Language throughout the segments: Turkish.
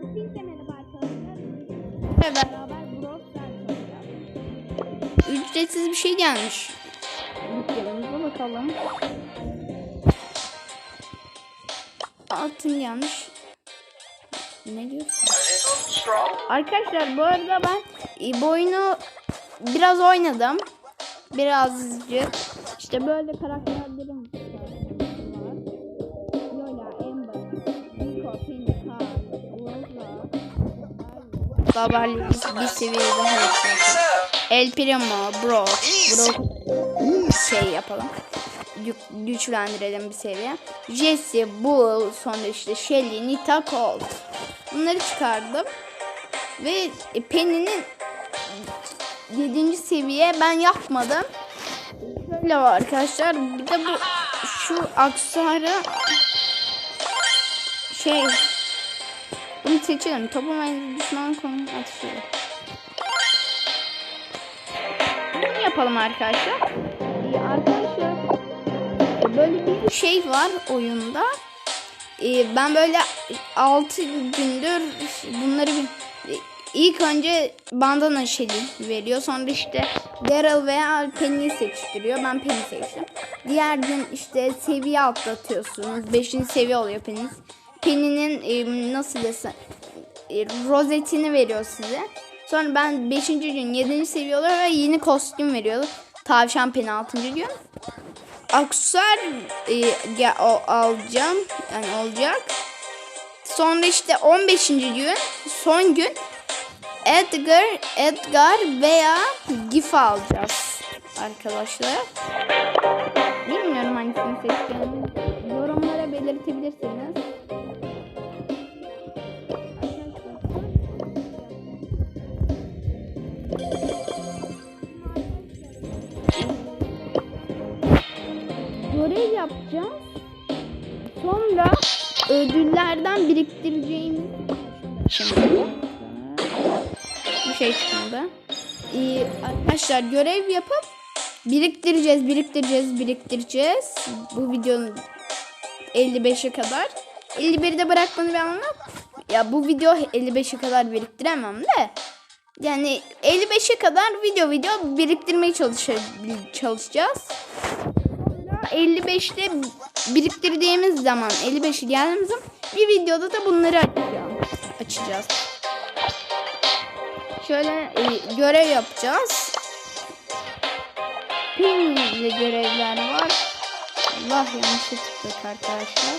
Hepinize merhaba arkadaşlar. Ve beraber Brawl Stars. Ücretsiz bir şey gelmiş. Dükkanımıza bakalım. Altın gelmiş. Ne diyorsun? Arkadaşlar bu arada ben e, bu oyunu biraz oynadım. Birazcık. İşte böyle karakterlerim Babarlı bir, seviye daha yükseltelim. El Primo, Brock, Brock şey yapalım. Gü- güçlendirelim bir seviye. Jesse, Bull, sonra işte Shelly, Nita, Colt. Bunları çıkardım. Ve Penny'nin 7. seviye ben yapmadım. Şöyle var arkadaşlar. Bir de bu şu aksesuarı şey bunu seçelim. Toplamayın düşman konu atışı. Bunu yapalım arkadaşlar. Ee, arkadaşlar böyle bir şey var oyunda. Ee, ben böyle 6 gündür bunları bir ilk önce bandana şeli veriyor. Sonra işte Daryl veya Penny'i seçtiriyor. Ben Penny seçtim. Diğer gün işte seviye atlatıyorsunuz. 5. seviye oluyor Penny. Penny'nin e, nasıl desem e, rozetini veriyor size. Sonra ben 5. gün 7. seviye oluyor ve yeni kostüm veriyor. Tavşan Penny 6. gün aksesuar e, alacağım. Yani olacak. Sonra işte 15. gün son gün Edgar, Edgar veya Gif alacağız arkadaşlar. Bilmiyorum hangisini seçeceğimi. Yorumlara belirtebilirsiniz. Görev yapacağız. Sonra ödüllerden biriktireceğimiz şimdi bir şey çıkmadı. Ee, arkadaşlar görev yapıp biriktireceğiz, biriktireceğiz, biriktireceğiz. Bu videonun 55'e kadar. 51'de bırakmanı anlamı yok. Ya bu video 55'e kadar biriktiremem de. Yani 55'e kadar video video biriktirmeye çalışa- çalışacağız. 55'te biriktirdiğimiz zaman 55'i geldiğimiz zaman bir videoda da bunları açacağım. Açacağız. Şöyle e, görev yapacağız. Pinli görevler var. Allah yanlış tıkladık arkadaşlar.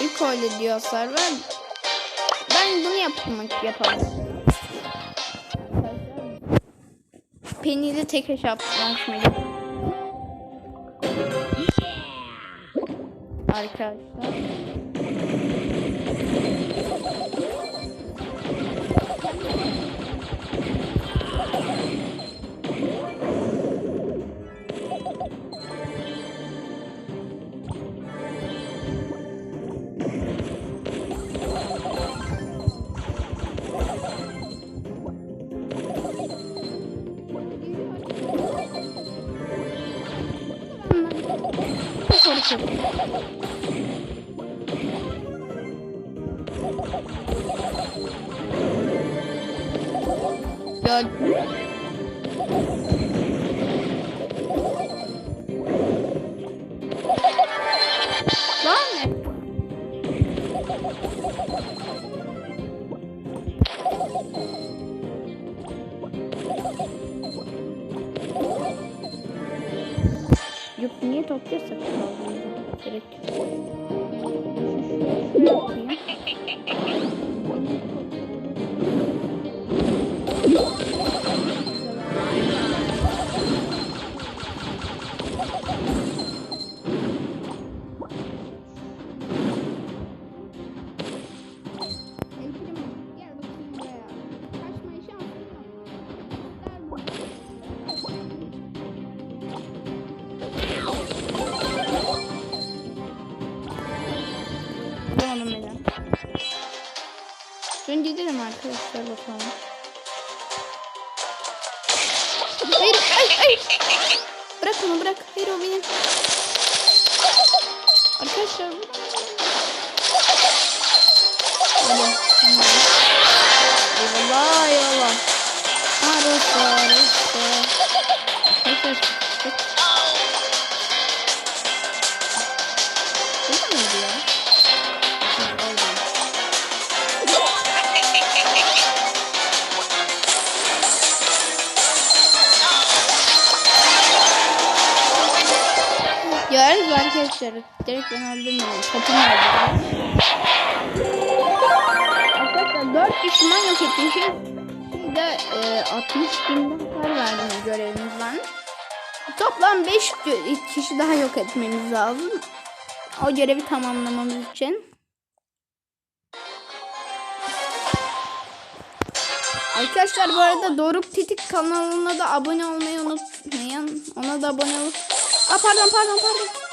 İlk öyle diyorlar var. Ben bunu yapmak yapalım. Penny'de tek hesaplaşmayı. Arkadaşlar. Çok korkuyorum. Ya Dön gidelim arkadaşlar bakalım. Hayır, ay, ay. Bırak onu bırak. Hayır o benim. Arkadaşlar. Allah. Eyvallah eyvallah. Harika harika. Arkadaşlar. Arkadaşlar. Direkt ben öldürmüyorum. Topum öldürüyor. Arkadaşlar 4 düşman yok etmişiz. Şimdi de e, 60 bin hasar verdiğimiz görevimiz var. Toplam 5 kişi daha yok etmemiz lazım. O görevi tamamlamamız için. Arkadaşlar bu arada Doruk Titik kanalına da abone olmayı unutmayın. Ona da abone ol. Aa pardon pardon pardon.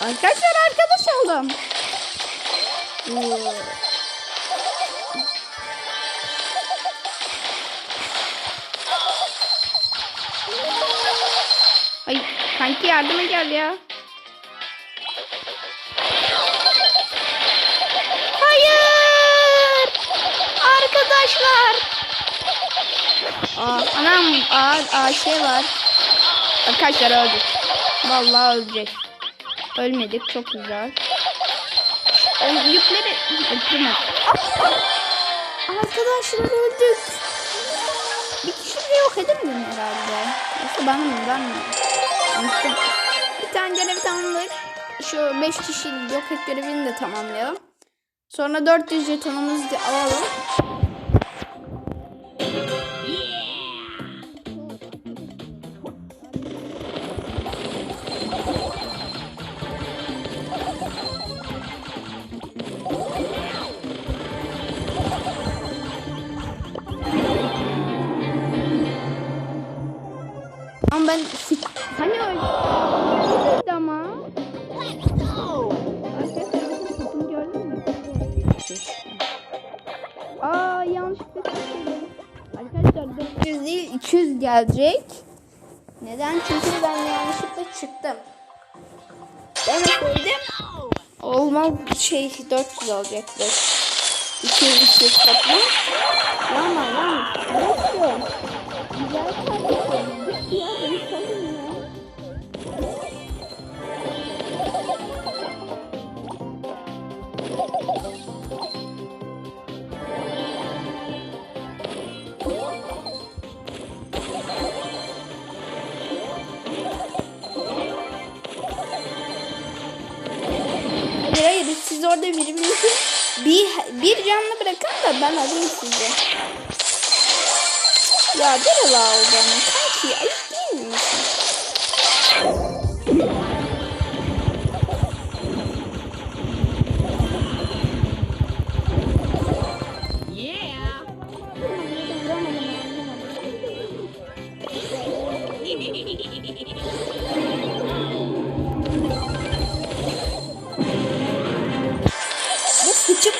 Arkadaşlar arkadaş oldum. Ay kanki yardıma gel ya. Hayır. Arkadaşlar. Aa, anam aa şey var. Arkadaşlar öldük. Vallahi ölecek. Ölmedik çok güzel. O yükleri öldürme. Arkadaşlar öldük. Bir kişi de yok edemedim herhalde. Yoksa ben mi ben mi? Unuttum. Bir tane görevi tamamladık. Şu 5 kişi yok et görevini de tamamlayalım. Sonra 400 jetonumuzu alalım. Ama ben hani öyle ama. Arkadaşlar bakın yanlışlıkla çıktı. Arkadaşlar 400 değil 200 gelecek. Neden? Çünkü ben yanlışlıkla çıktım. Demeseydim olmaz şey 400 olacaktı. 200 200 toplam. Ama lan. Bir, bir canlı bırakın da ben alayım sizi. Ya dere la o bana. Kanki ayıp değil mi?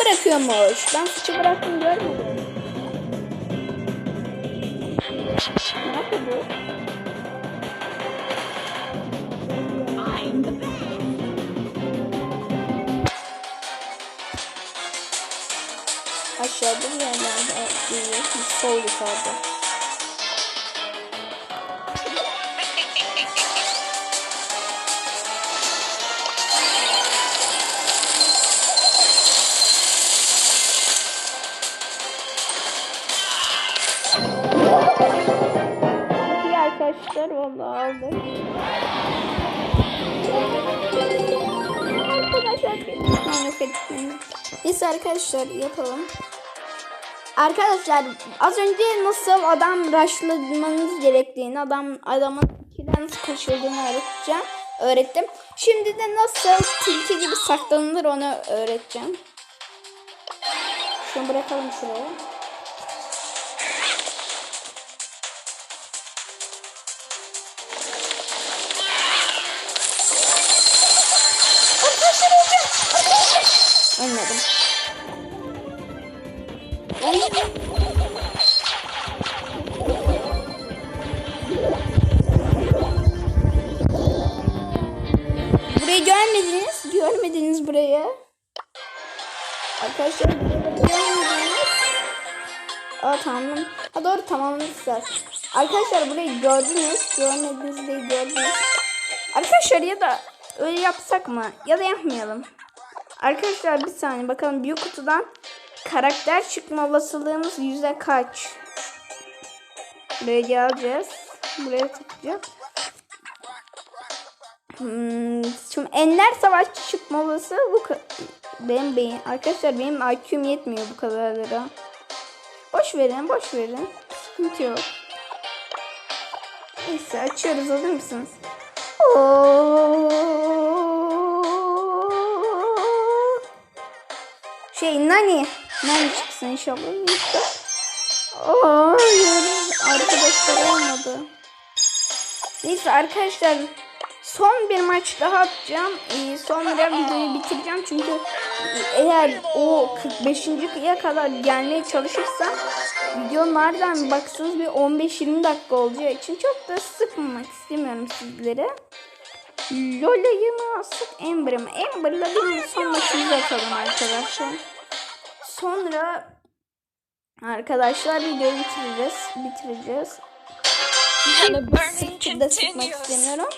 Bırakıyormuş. Ben fıçı bıraktım görmedim. Ne yapıyor bu? Aşağıda bir yerlerde değil. Sol yukarıda. Arkadaşlar yapalım. Arkadaşlar az önce nasıl adam rushlamanız gerektiğini, adam adamın ikiden kaçırdığını öğreteceğim. Öğrettim. Şimdi de nasıl tilki gibi saklanılır onu öğreteceğim. Şunu bırakalım şuraya. Arkadaşlar Ha doğru tamamlamışlar. Arkadaşlar burayı gördünüz. Görmediniz değil gördünüz. Arkadaşlar ya da öyle yapsak mı? Ya da yapmayalım. Arkadaşlar bir saniye bakalım büyük kutudan karakter çıkma olasılığımız yüzde kaç? Buraya geleceğiz. Buraya tıklayacağız. Hmm, şimdi enler savaşçı çıkma olasılığı bu benim beyin. Arkadaşlar benim IQ'm yetmiyor bu kadarlara. Boş verin, boş verin. Sıkıntı yok. Neyse açıyoruz hazır mısınız? Oo. Şey Nani. Nani çıksın inşallah. Neyse. Yarın arkadaşlar olmadı. Neyse arkadaşlar son bir maç daha atacağım. Ee, sonra videoyu bitireceğim çünkü eğer o 45. kadar gelmeye çalışırsam video nereden baksanız bir 15-20 dakika olacağı için çok da sıkmamak istemiyorum sizlere. Lola'yı mı sık Amber'ı mı? Amber'la bir son maçımızı atalım arkadaşlar. Sonra arkadaşlar videoyu bitireceğiz. Bitireceğiz. Sıkı da sıkmak istemiyorum.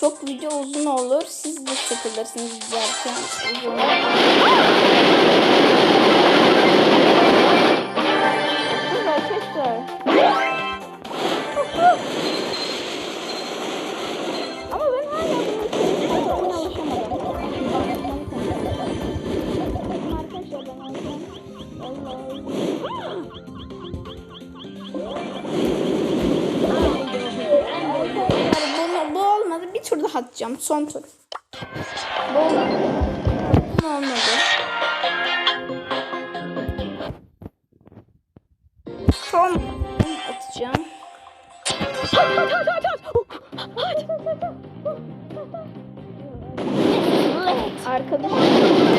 Çok video uzun olur. Siz de sıkılırsınız izlerken. Uzun. Tur atacağım. Son tur. Bu olmadı. Son atacağım. Arkadaşlar.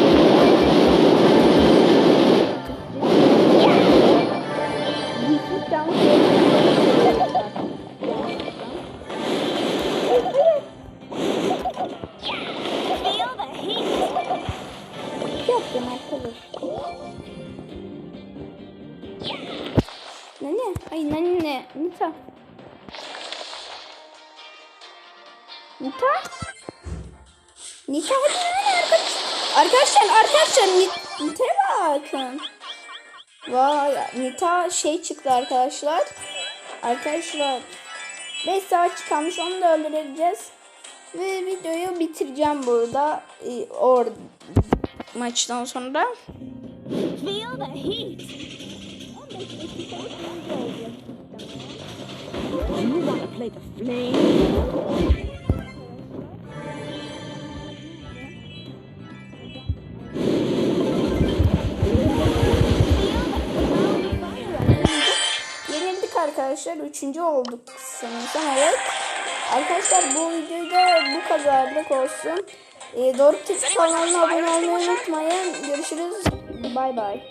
Arkadaşlar arkadaşlar Nit- Nita'ya bakın. Vay Nita şey çıktı arkadaşlar. Arkadaşlar 5 saat kalmış onu da öldüreceğiz. Ve videoyu bitireceğim burada. Ee, or maçtan sonra. You the flame? Arkadaşlar. Üçüncü olduk sanırsam evet. Arkadaşlar bu videoda bu kadarlık olsun. Ee, Doruk Tıç kanalına abone olmayı unutmayın. Görüşürüz. Bay bay.